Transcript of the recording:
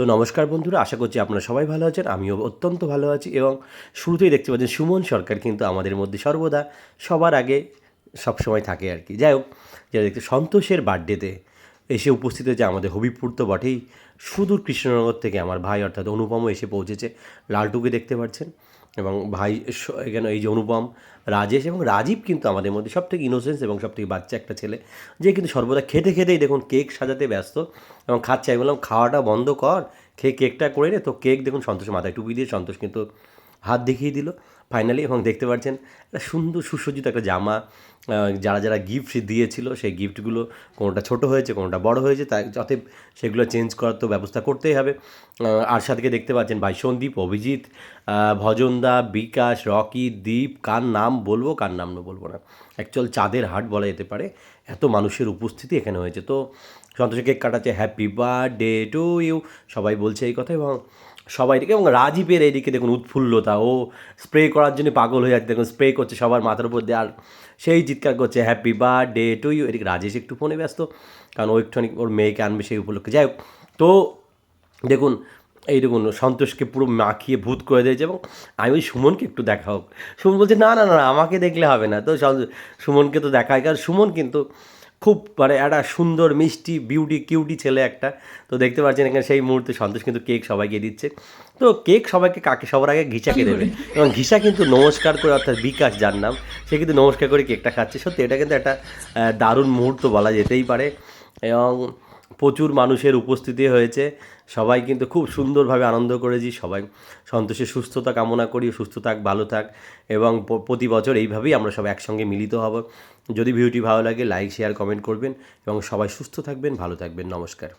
তো নমস্কার বন্ধুরা, আশা করছি আপনারা সবাই ভালো আছেন, আমিও অত্যন্ত ভালো আছি এবং শুরুতেই দেখতে পাচ্ছেন সুমন সরকার কিন্তু আমাদের মধ্যে সর্বদা সবার আগে সবসময় থাকে আর কি। যাই হোক যেটা দেখতে সন্তোষের বার্থডেতে এসে উপস্থিত হয়েছে আমাদের হবিপুর তো বটেই। সুদূর কৃষ্ণনগর থেকে আমার ভাই, অর্থাৎ অনুপমও এসে পৌঁছেছে। লালটুকে দেখতে পাচ্ছেন এবং ভাই এখানে এই যে অনুপম, রাজেশ এবং রাজীব কিন্তু আমাদের মধ্যে সব থেকে ইনোসেন্স এবং সব থেকে বাচ্চা একটা ছেলে। যে কিন্তু সর্বদা খেতে খেতেই দেখুন কেক সাজাতে ব্যস্ত এবং খাচ্ছে। আমি বললাম, খাওয়াটা বন্ধ কর, খেয়ে কেকটা করে নে। তো কেক দেখুন সন্তোষ মাথায় টুপি দিয়ে সন্তোষ কিন্তু হাত দেখিয়ে দিল। ফাইনালি এবং দেখতে পাচ্ছেন, একটা সুন্দর সুসজ্জিত একটা জামা যারা যারা গিফট দিয়েছিল, সেই গিফটগুলো কোনোটা ছোট হয়েছে, কোনোটা বড় হয়েছে তাই যাতে সেগুলো চেঞ্জ করার তো ব্যবস্থা করতেই হবে। আর সাথে দেখতে পাচ্ছেন, ভাই সন্দীপ, অভিজিৎ ভজনদা, বিকাশ, রকি দ্বীপ কার নাম বলব, কার নাম না বলব না। অ্যাকচুয়াল চাঁদের হাট বলা যেতে পারে। এত মানুষের উপস্থিতি এখানে হয়েছে। তো সন্তোষে কেক কাটাচ্ছে হ্যাপি বার্থডে টু ইউ সবাই বলছে এই কথা এবং সবাই এদিকে, এবং রাজীবের এইদিকে দেখুন উৎফুল্লতা। ও স্প্রে করার জন্য পাগল হয়ে যাচ্ছে, দেখুন স্প্রে করছে সবার মাথার উপর দিয়ে, আর সেই চিৎকার করছে হ্যাপি বার্থডে টু ইউ এদিকে রাজেশ একটু ফোনে ব্যস্ত, কারণ ও একটুখানি ওর মেয়েকে আনবে সেই উপলক্ষে। যাই হোক, তো দেখুন, এই দেখুন, সন্তোষকে পুরো মাখিয়ে ভূত করে দিয়েছে, এবং আমি ওই সুমনকে একটু দেখা হোক। সুমন বলছে, না না না, আমাকে দেখলে হবে না। তো সুমনকে তো দেখায়, কারণ সুমন কিন্তু খুব মানে একটা সুন্দর, মিষ্টি বিউটি কিউটি ছেলে একটা। তো দেখতে পাচ্ছেন এখানে সেই মুহূর্তে সন্তোষ কিন্তু কেক সবাইকে দিচ্ছে। তো কেক সবাইকে কাকে? সবার আগে ঘিসাকে দেবে এবং ঘিসা কিন্তু নমস্কার করে, অর্থাৎ বিকাশ যার নাম, সে কিন্তু নমস্কার করে কেকটা খাচ্ছে। সত্যি, এটা কিন্তু একটা দারুণ মুহূর্ত বলা যেতেই পারে। এবং প্রচুর মানুষের উপস্থিতি হয়েছে। সবাই কিন্তু খুব সুন্দরভাবে আনন্দ করেছি। সবাই সন্তোষের সুস্থতা কামনা করি, সুস্থ থাক, ভালো থাক এবং প্রতি বছর এইভাবেই আমরা সব একসঙ্গে মিলিত হব। যদি ভিডিওটি ভালো লাগে, লাইক, শেয়ার, কমেন্ট করবেন এবং সবাই সুস্থ থাকবেন, ভালো থাকবেন। নমস্কার।